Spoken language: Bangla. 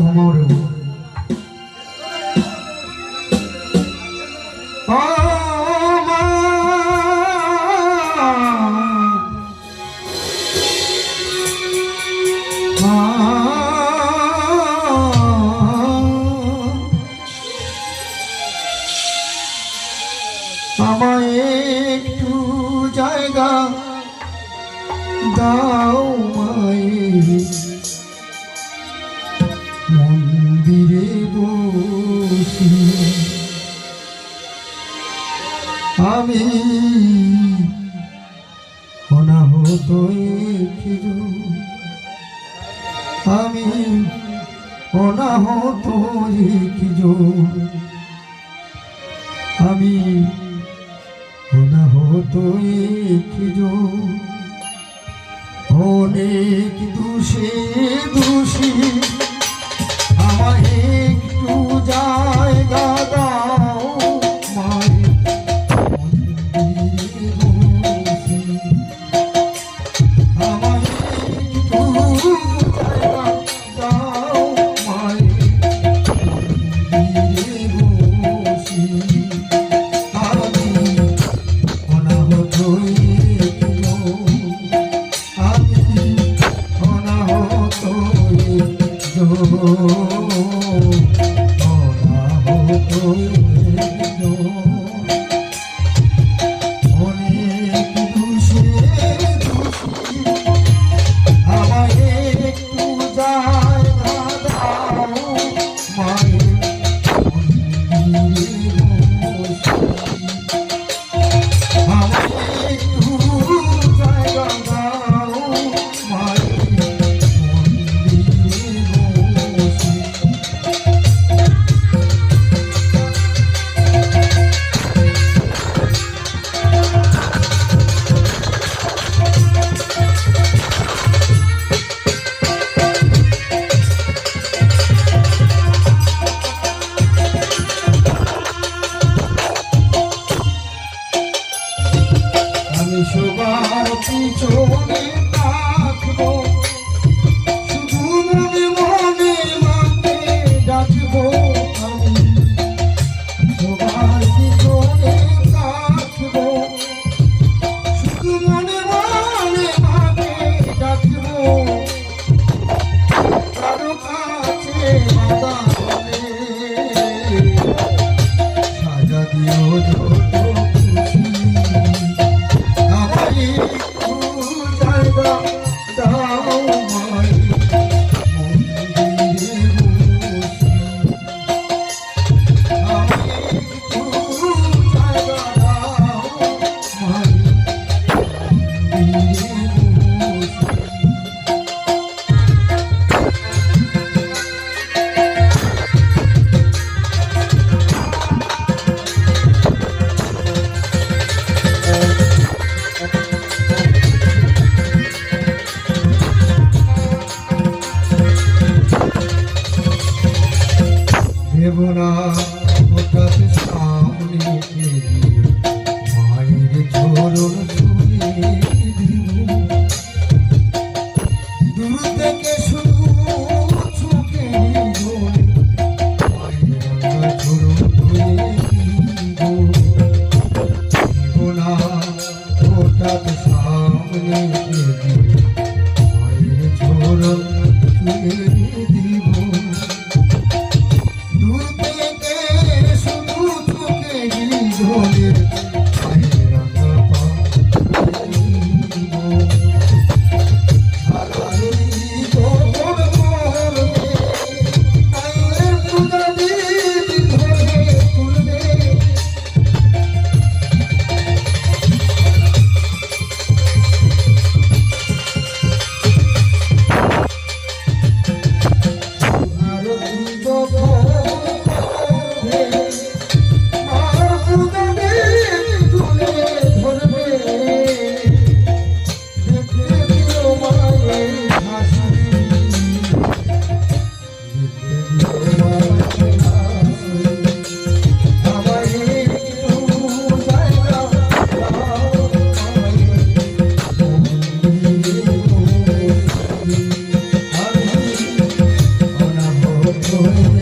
hamaru আমায় একটু জায়গা দাও মায়ের আমি অনাহত আমি অনাহত আমি অনাহত অনেক দোষে দোষী Oh, oh, oh, oh, Devona. Señor.